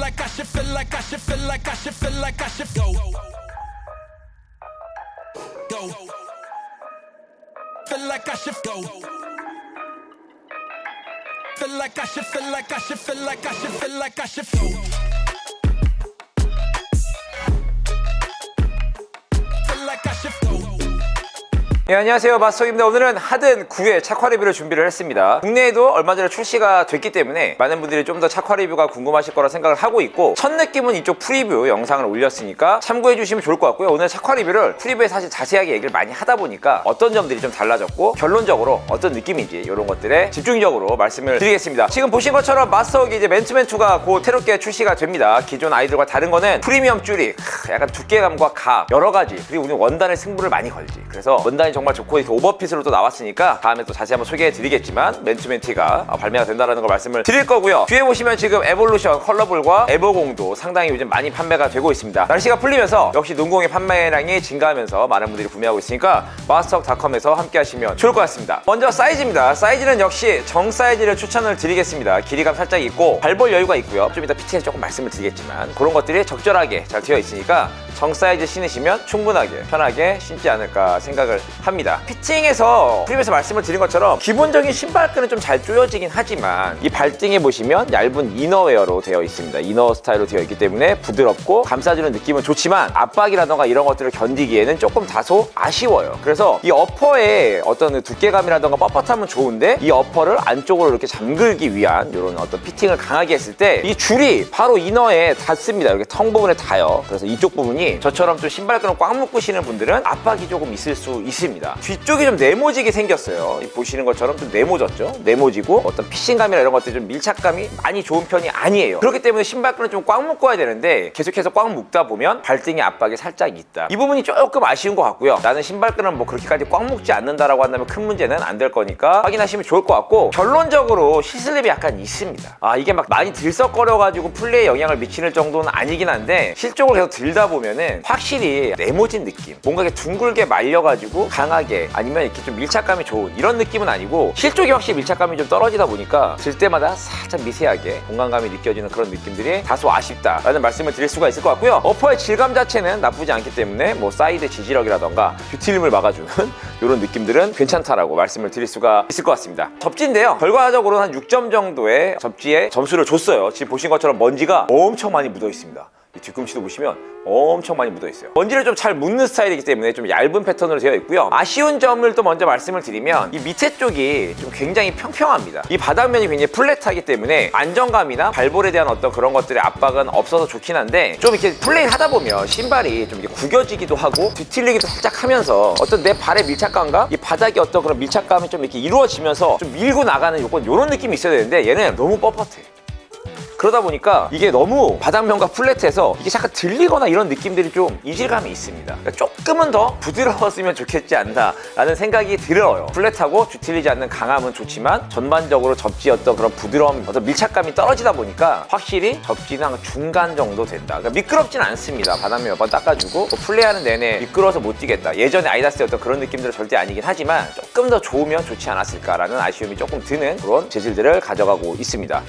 like I should feel like I should feel like I should feel like I should go. Go. Feel like I should go. Feel like I should feel like I should feel like I should feel like I should go. 네, 안녕하세요. 마스터입니다. 오늘은 하든 9회 착화 리뷰를 준비를 했습니다. 국내에도 얼마 전에 출시가 됐기 때문에 많은 분들이 좀 더 착화 리뷰가 궁금하실 거라 생각을 하고 있고 첫 느낌은 이쪽 프리뷰 영상을 올렸으니까 참고해 주시면 좋을 것 같고요. 오늘 착화 리뷰를 프리뷰에 사실 자세하게 얘기를 많이 하다 보니까 어떤 점들이 좀 달라졌고 결론적으로 어떤 느낌인지 이런 것들에 집중적으로 말씀을 드리겠습니다. 지금 보신 것처럼 마스터기 이제 맨투맨2가 곧 새롭게 출시가 됩니다. 기존 아이들과 다른 거는 프리미엄 줄이 크, 약간 두께감과 각 여러 가지 그리고 우리 원단의 승부를 많이 걸지. 그래서 원단이 정말 좋고 이렇게 오버핏으로 또 나왔으니까 다음에 또 자세히 한번 소개해 드리겠지만 맨투맨 티가 어, 발매가 된다는 걸 말씀을 드릴 거고요. 뒤에 보시면 지금 에볼루션 컬러볼과 에버공도 상당히 요즘 많이 판매가 되고 있습니다. 날씨가 풀리면서 역시 농공의 판매량이 증가하면서 많은 분들이 구매하고 있으니까 마스터닷컴에서 함께 하시면 좋을 것 같습니다. 먼저 사이즈입니다. 사이즈는 역시 정 사이즈를 추천을 드리겠습니다. 길이감 살짝 있고 발볼 여유가 있고요. 좀 이따 피팅에서 조금 말씀을 드리겠지만 그런 것들이 적절하게 잘 되어 있으니까 정 사이즈 신으시면 충분하게 편하게 신지 않을까 생각을 합니다. 피팅에서 프리뷰에서 말씀을 드린 것처럼 기본적인 신발끈은 좀 잘 조여지긴 하지만 이 발등에 보시면 얇은 이너웨어로 되어 있습니다. 이너 스타일로 되어 있기 때문에 부드럽고 감싸주는 느낌은 좋지만 압박이라던가 이런 것들을 견디기에는 조금 다소 아쉬워요. 그래서 이 어퍼의 어떤 그 두께감이라던가 뻣뻣함은 좋은데 이 어퍼를 안쪽으로 이렇게 잠글기 위한 이런 어떤 피팅을 강하게 했을 때 이 줄이 바로 이너에 닿습니다. 이렇게 텅 부분에 닿아요. 그래서 이쪽 부분이 저처럼 좀 신발끈을 꽉 묶고 신는 분들은 압박이 조금 있을 수 있습니다. 뒤쪽이 좀 네모지게 생겼어요. 이 보시는 것처럼 좀 네모졌죠? 네모지고 어떤 피싱감이나 이런 것들이 좀 밀착감이 많이 좋은 편이 아니에요. 그렇기 때문에 신발끈을 좀 꽉 묶어야 되는데 계속해서 꽉 묶다 보면 발등에 압박이 살짝 있다. 이 부분이 조금 아쉬운 것 같고요. 나는 신발끈은 뭐 그렇게까지 꽉 묶지 않는다라고 한다면 큰 문제는 안 될 거니까 확인하시면 좋을 것 같고 결론적으로 시슬립이 약간 있습니다. 아 이게 막 많이 들썩거려가지고 플레이에 영향을 미치는 정도는 아니긴 한데 실적으로 계속 들다 보면 은 확실히 네모진 느낌. 뭔가 이렇게 둥글게 말려가지고 강하게 아니면 이렇게 좀 밀착감이 좋은 이런 느낌은 아니고 실쪽이 확실히 밀착감이 좀 떨어지다 보니까 들 때마다 살짝 미세하게 공간감이 느껴지는 그런 느낌들이 다소 아쉽다라는 말씀을 드릴 수가 있을 것 같고요. 어퍼의 질감 자체는 나쁘지 않기 때문에 뭐 사이드 지지력이라던가 뷰티림을 막아주는 이런 느낌들은 괜찮다라고 말씀을 드릴 수가 있을 것 같습니다. 접지인데요. 결과적으로 한 6점 정도의 접지에 점수를 줬어요. 지금 보신 것처럼 먼지가 엄청 많이 묻어 있습니다 이 뒤꿈치도 보시면 엄청 많이 묻어 있어요. 먼지를 좀 잘 묻는 스타일이기 때문에 좀 얇은 패턴으로 되어 있고요. 아쉬운 점을 또 먼저 말씀을 드리면 이 밑에 쪽이 좀 굉장히 평평합니다. 이 바닥면이 굉장히 플랫하기 때문에 안정감이나 발볼에 대한 어떤 그런 것들의 압박은 없어서 좋긴 한데 좀 이렇게 플레이 하다 보면 신발이 좀 이렇게 구겨지기도 하고 뒤틀리기도 살짝 하면서 어떤 내 발의 밀착감과 이 바닥의 어떤 그런 밀착감이 좀 이렇게 이루어지면서 좀 밀고 나가는 요건 요런 느낌이 있어야 되는데 얘는 너무 뻣뻣해. 그러다 보니까 이게 너무 바닥면과 플랫해서 이게 잠깐 들리거나 이런 느낌들이 좀 이질감이 있습니다. 그러니까 조금은 더 부드러웠으면 좋겠지 않나라는 생각이 들어요. 플랫하고 뒤틀리지 않는 강함은 좋지만 전반적으로 접지였던 그런 부드러움, 어떤 밀착감이 떨어지다 보니까 확실히 접지는 한 중간 정도 된다. 그러니까 미끄럽진 않습니다. 바닥면 몇 번 닦아주고 또 플레이하는 내내 미끄러워서 못 뛰겠다. 예전에 아이다스였던 그런 느낌들은 절대 아니긴 하지만 조금 더 좋으면 좋지 않았을까라는 아쉬움이 조금 드는 그런 재질들을 가져가고 있습니다.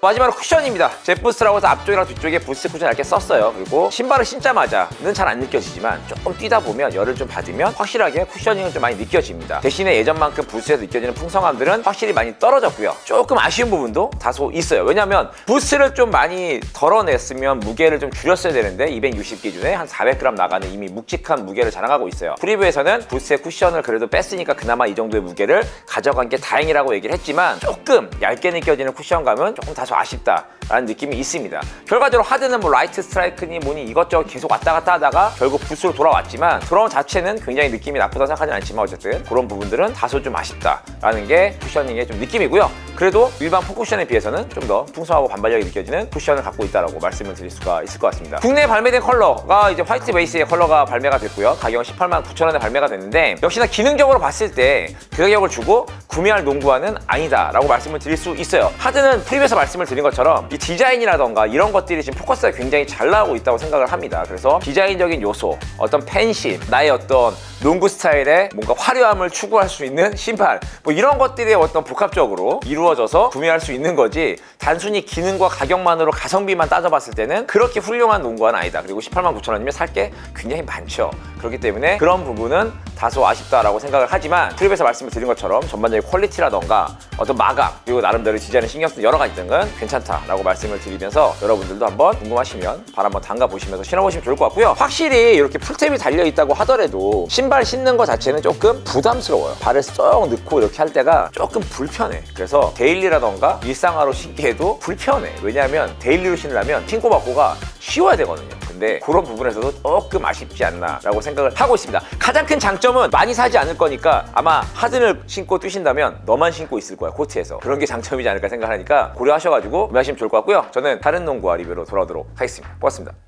마지막으로 쿠션입니다. 젯부스라고 해서 앞쪽이랑 뒤쪽에 부스 쿠션 이렇게 썼어요. 그리고 신발을 신자마자는 잘 안 느껴지지만 조금 뛰다 보면 열을 좀 받으면 확실하게 쿠셔닝은 좀 많이 느껴집니다. 대신에 예전만큼 부스에서 느껴지는 풍성함들은 확실히 많이 떨어졌고요. 조금 아쉬운 부분도 다소 있어요. 왜냐면 부스를 좀 많이 덜어냈으면 무게를 좀 줄였어야 되는데 260 기준에 한 400g 나가는 이미 묵직한 무게를 자랑하고 있어요. 프리뷰에서는 부스의 쿠션을 그래도 뺐으니까 그나마 이 정도의 무게를 가져간 게 다행이라고 얘기를 했지만 조금 얇게 느껴지는 쿠션감은 조금 다소 아쉽다라는 느낌이 있습니다. 결과적으로 하드는 뭐 라이트 스트라이크니 뭐니 이것저것 계속 왔다 갔다 하다가 결국 부스로 돌아왔지만 드럼 자체는 굉장히 느낌이 나쁘다 생각하진 않지만 어쨌든 그런 부분들은 다소 좀 아쉽다라는 게 쿠셔닝의 좀 느낌이고요. 그래도 일반 포쿠션에 비해서는 좀 더 풍성하고 반발력이 느껴지는 쿠션을 갖고 있다라고 말씀을 드릴 수가 있을 것 같습니다. 국내에 발매된 컬러가 이제 화이트 베이스의 컬러가 발매가 됐고요. 가격은 18만 9천 원에 발매가 됐는데 역시나 기능적으로 봤을 때 그 가격을 주고 구매할 농구화는 아니다라고 말씀을 드릴 수 있어요. 하드는 프리뷰에서 말씀 말씀을 드린 것처럼 이 디자인이라던가 이런 것들이 지금 포커스가 굉장히 잘 나오고 있다고 생각을 합니다. 그래서 디자인적인 요소, 어떤 펜싱, 나의 어떤 농구 스타일의 뭔가 화려함을 추구할 수 있는 신발, 뭐 이런 것들이 어떤 복합적으로 이루어져서 구매할 수 있는 거지 단순히 기능과 가격만으로 가성비만 따져봤을 때는 그렇게 훌륭한 농구화는 아니다. 그리고 18만 9천 원이면 살 게 굉장히 많죠. 그렇기 때문에 그런 부분은 다소 아쉽다라고 생각을 하지만 트립에서 말씀을 드린 것처럼 전반적인 퀄리티라던가 어떤 마감 그리고 나름대로 디자인에 신경 쓰는 여러 가지 등은 괜찮다라고 말씀을 드리면서 여러분들도 한번 궁금하시면 발 한번 담가 보시면서 신어보시면 좋을 것 같고요. 확실히 이렇게 풀탭이 달려 있다고 하더라도 신발 신는 것 자체는 조금 부담스러워요. 발을 쏙 넣고 이렇게 할 때가 조금 불편해. 그래서 데일리라던가 일상화로 신기해도 불편해. 왜냐하면 데일리로 신으려면 신고 받고가 쉬워야 되거든요. 근데 그런 부분에서도 조금 아쉽지 않나라고 생각을 하고 있습니다. 가장 큰 장점은 많이 사지 않을 거니까 아마 하든을 신고 뛰신다면 너만 신고 있을 거야 코트에서 그런 게 장점이지 않을까 생각하니까 고려하셔가지고 구매하시면 좋을 것 같고요. 저는 다른 농구와 리뷰로 돌아오도록 하겠습니다. 고맙습니다.